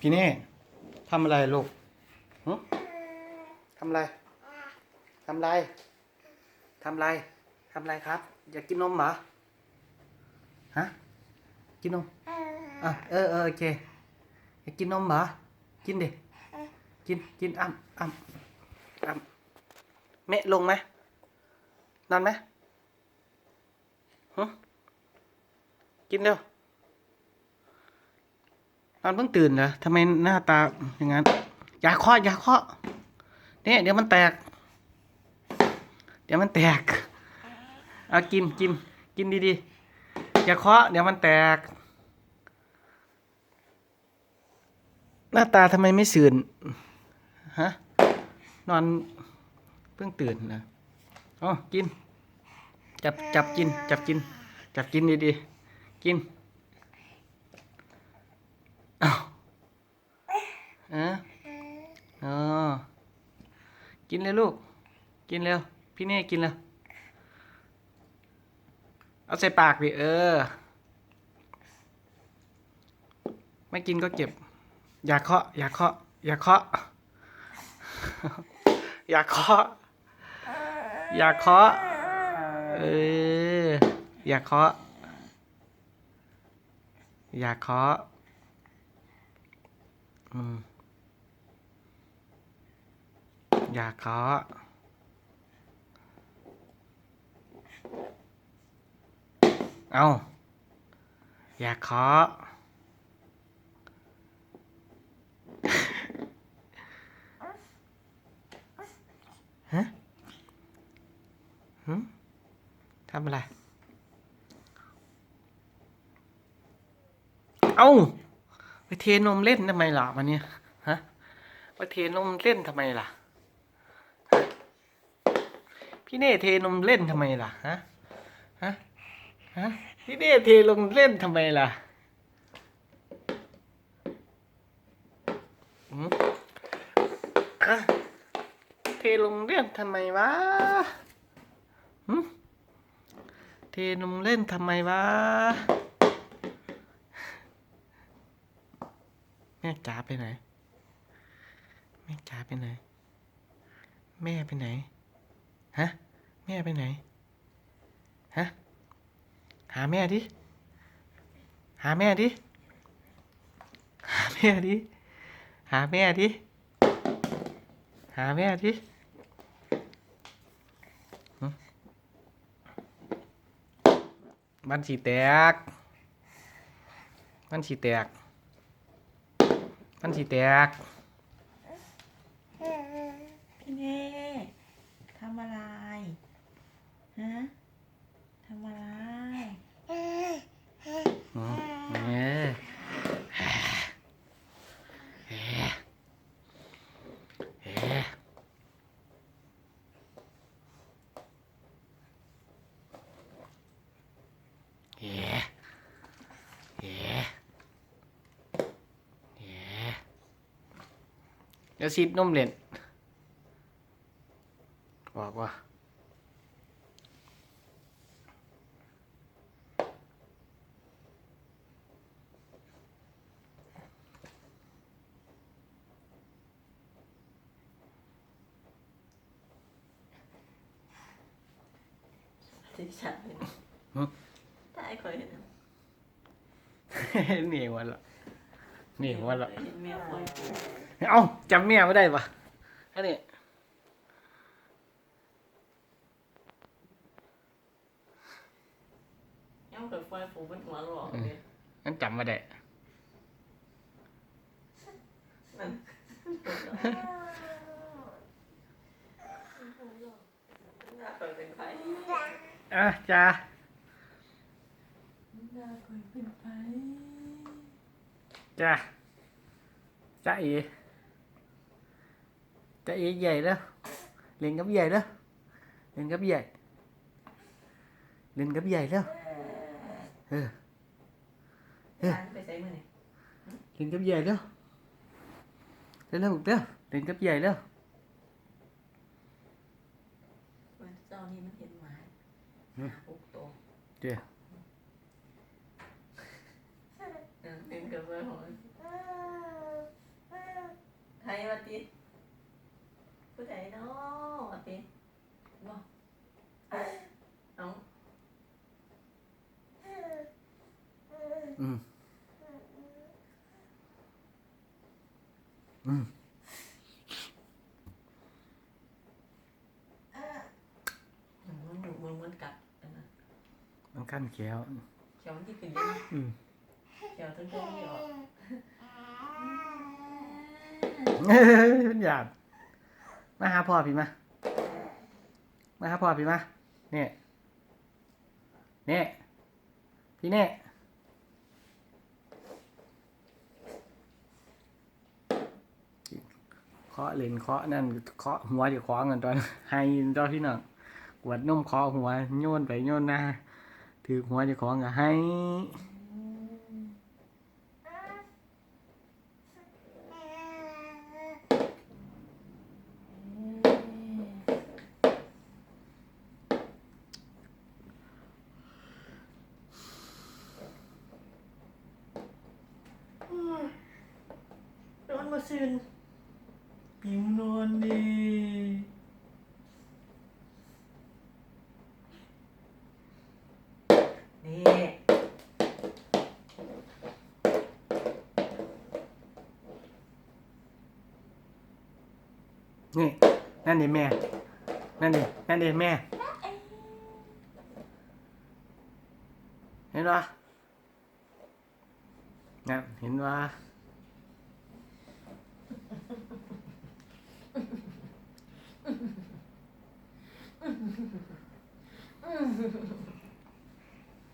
พี่เน่ทำอะไรลูกหึทำอะไร ทำอะไร ทำอะไร ทำอะไรครับ อยากกินนมเหรอ ฮะ กินนมอะเออเออโอเค อยากกินนมเหรอ กินดิ กิน กินอ้ำอ้ำอ้ำแม่ลงไหมนอนไหมหึกินเร็ว นอนเพิ่งตื่นเหรอทำไมหน้าตาอย่างนั้น อย่าเคาะอย่าเคาะเนี่ยเดี๋ยวมันแตก เดี๋ยวมันแตก เอากินกินกินดีๆ อย่าเคาะเดี๋ยวมันแตก หน้าตาทำไมไม่สื่นฮะ นอนเพิ่งตื่นนะอ๋อกิน จับจับกิน จับกิน จับกินดีๆ กินอ้าวเอออ๋อ กินเลยลูก กินเร็ว พี่เน่กินเร็วเอาใส่ปากดิเออ ไม่กินก็เก็บ อย่าเคาะ อย่าเคาะ อย่าเคาะ อย่าเคาะ อย่าเคาะ เออ อย่าเคาะ อย่าเคาะ อืม อย่าเคาะเอาอย่าเคาะฮะหืมทำอะไร เอ้า ไปเทนมเล่นทำไมล่ะวันเนี้ยฮะ ไปเทนมเล่นทำไมล่ะ พี่เน่เทนมเล่นทำไมล่ะฮะฮะฮะพี่เน่เทลงเล่นทำไมล่ะหืมอะเทลงเล่นทำไมวะเทลงเล่นทำไมวะแม่จ๋าไปไหน แม่จ๋าไปไหน แม่ไปไหน ฮะ แม่ไปไหน ฮะ หาแม่ดิ หาแม่ดิ หาแม่ดิ หาแม่ดิ หาแม่ดิมันสีแตก มันสีแตก มันสีแตก พี่เน่ทำอะไร ฮะทำอะไรอืมเออเอ๊ะเอ๊ะเอ๊ะเอ๊ะเอ๊ะเดี๋ยวซีดนมเล่น ที่ฉันเห็นหึถ้าไอ้เคยเห็นเหนียวละเหนียวละเห็นแมวปล่อยปูเอ้าจำแม่ไม่ได้ปะอันนี้ย่อมเกิดปล่อยปูเป็นหัวหลอกเลยงั้นจำไม่ได้นั่นน่าเคยเป็นใคร อะจ้าน่าเคยเป็นใครจ้าจ้าเอจ้าเอใหญ่แล้วเล่นกับใหญ่แล้วเล่นกับใหญ่เล่นกับใหญ่แล้วเออเอ๊ะไปใส่มือไหนเล่นกับใหญ่แล้วเล่นแล้วเร็วเล่นกับใหญ่แล้ววันเจ้านี่มันเห็นหมาอืมหกตัวเจ้าเออเป็นกับเบอร์ของวะติผู้ใดเนาะวะติบ่น้องอืมอืม มันมันมันมันกัดอันนั้น มัน ขั้นแก้วเขียวมันที่ขึ้นเยอะนะอืมเขียวทั้งตัวนี่ออกเฮ้ยเป็นหยาดมาหาพ่อพี่มา มาหาพ่อพี่มาเนี่ยเนี่ยพี่เนี่ยเคาะเล่นเคาะนั่นเคาะหัวเดี๋ยวเคาะเงินตอนให้ตอนพี่น้องกวดนมเคาะหัวโยนไปโยนมา ถือหัวเดี๋ยวเคาะก็ให้นอนมาซึนหิวนอนดี นี่ นี่นั่นดิแม่ นั่นดินั่นดิแม่ เห็นปะนั่นเห็นปะ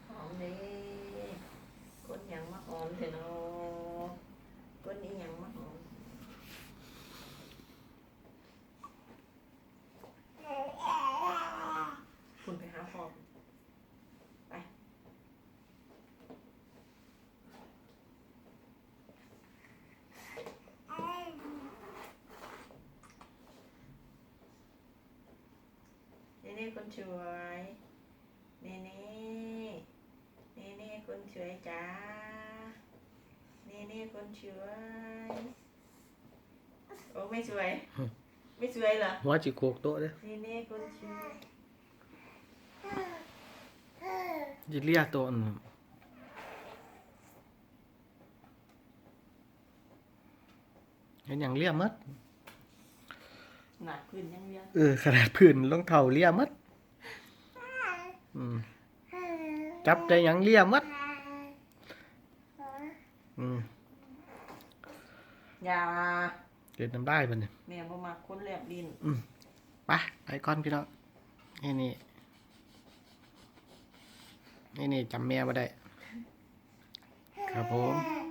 หอมดีก้นหยังมาหอมเถอะเนาะก้นนี้ยังมาหอม คุณไปหาพ่อไป เน่เน่ คนสวยเน่เน่เน่เน่คนสวยจ้าเน่เน่คนสวยโอ้ไม่สวย ไม่สวยเหรอหัวจิโกกโต๊ะเด้อเน่เน่คนสวยจิเลียโต๊ะนั่นเห็นอย่างเลียมัดหนักขึ้นยังเรียนเออขนาดพื้นรองเท้าเลียมัดอืม จับได้หยังเลียมัดอืมอย่าเกิดน้ำได้ปะเนี่ยแม่บ่มาคนแลบดินไปไปก่อนพี่น้องนี่นี่นี่นี่จำแม่มาได้ ครับผม